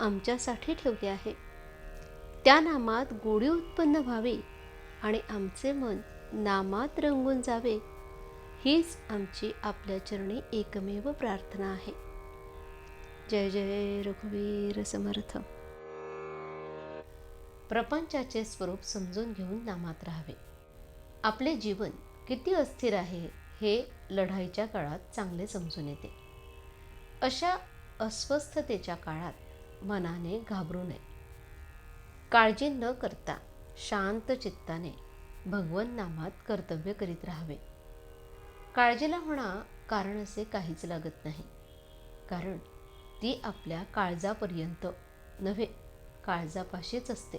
आमच्यासाठी ठेवले आहे. त्या नामात गोडी उत्पन्न व्हावी आणि आमचे मन नामात रंगून जावे हीच आमची आपल्या चरणी एकमेव प्रार्थना आहे. जय जय रघुवीर समर्थ. प्रपंचाचे स्वरूप समजून घेऊन नामात राहावे. आपले जीवन किती अस्थिर आहे हे लढाईच्या काळात चांगले समजून येते. अशा अस्वस्थतेच्या काळात मनाने घाबरू नये. काळजी न करता शांत चित्ताने भगवन नामात कर्तव्य करीत राहावे. काळजीला होणा कारण असे काहीच लागत नाही. कारण ती आपल्या काळजापर्यंत नव्हे काळजापाशीच असते.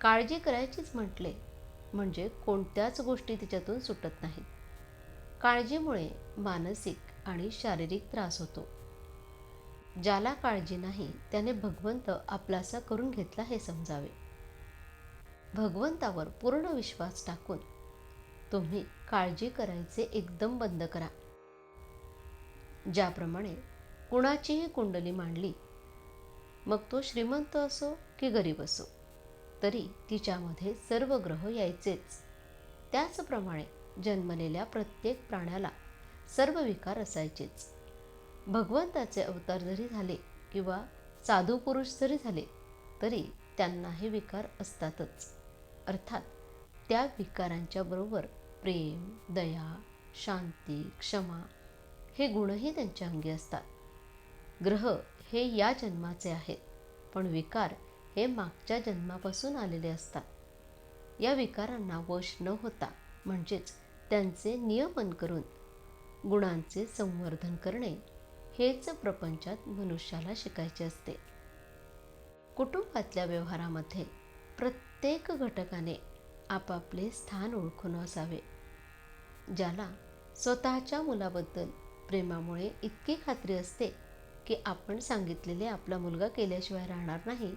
काळजी करायचीच म्हटले म्हणजे कोणत्याच गोष्टी तिच्यातून सुटत नाहीत. काळजीमुळे मानसिक आणि शारीरिक त्रास होतो. ज्याला काळजी नाही त्याने भगवंत आपलासा करून घेतला हे समजावे. भगवंतावर पूर्ण विश्वास टाकून तुम्ही काळजी करायचे एकदम बंद करा. ज्याप्रमाणे कुणाचीही कुंडली मांडली मग तो श्रीमंत असो की गरीब असो तरी तिच्यामध्ये सर्व ग्रह यायचेच. त्याचप्रमाणे जन्मलेल्या प्रत्येक प्राण्याला सर्व विकार असायचेच. भगवंताचे अवतार जरी झाले किंवा साधू पुरुष जरी झाले तरी त्यांना हे विकार असतातच. अर्थात त्या विकारांच्या बरोबर प्रेम दया शांती क्षमा हे गुणही त्यांच्या अंगी असतात. ग्रह हे या जन्माचे आहेत पण विकार हे मागच्या जन्मापासून आलेले असतात. या विकारांना वश न होता म्हणजेच त्यांचे नियमन करून गुणांचे संवर्धन करणे हेच प्रपंचात मनुष्याला शिकायचे असते. कुटुंबातल्या व्यवहारामध्ये प्रत्येक घटकाने आपापले स्थान ओळखून असावे. ज्याला स्वतःच्या मुलाबद्दल प्रेमामुळे इतकी खात्री असते की आपण सांगितलेले आपला मुलगा केल्याशिवाय राहणार नाही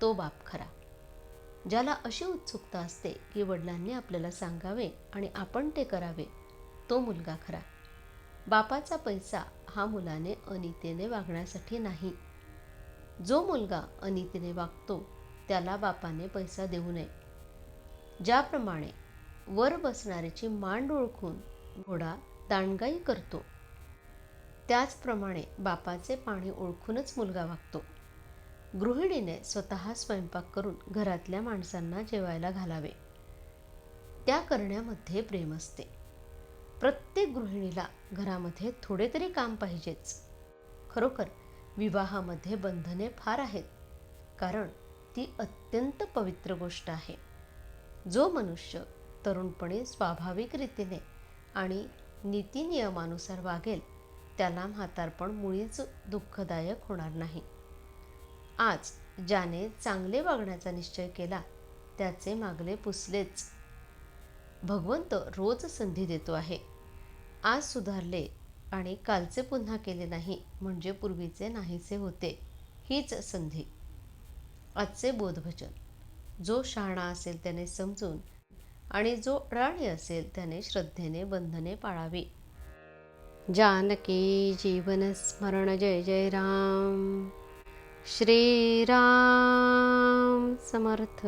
तो बाप खरा. ज्याला अशी उत्सुकता असते की वडिलांनी आपल्याला सांगावे आणि आपण ते करावे तो मुलगा खरा. बापाचा पैसा हा मुलाने अनितेने वागण्यासाठी नाही. जो मुलगा अनितीने वागतो त्याला बापाने पैसा देऊ नये. ज्याप्रमाणे वर बसणाऱ्याची मांड ओळखून घोडा दांडगाई करतो त्याचप्रमाणे बापाचे पाणी ओळखूनच मुलगा वागतो. गृहिणीने स्वतः स्वयंपाक करून घरातल्या माणसांना जेवायला घालावे. त्या करण्यामध्ये प्रेम असते. प्रत्येक गृहिणीला घरामध्ये थोडे तरी काम पाहिजेच. खरोखर विवाहामध्ये बंधने फार आहेत कारण ती अत्यंत पवित्र गोष्ट आहे. जो मनुष्य तरुणपणे स्वाभाविक रीतीने आणि नीतिनियमानुसार वागेल त्याला म्हातारपण मुळीच दुःखदायक होणार नाही. आज ज्याने चांगले वागण्याचा निश्चय केला त्याचे मागले पुसलेच. भगवंत रोज संधी देतो आहे. आज सुधारले आणि कालचे पुन्हा केले नाही म्हणजे पूर्वीचे नाहीसे होते हीच संधी. आजचे बोधभजन जो शहाणा असेल त्याने समजून आणि जो अडाणी असेल त्याने श्रद्धेने बंधने पाळावी. जानकी जीवन स्मरण जय जय राम. श्रीराम समर्थ.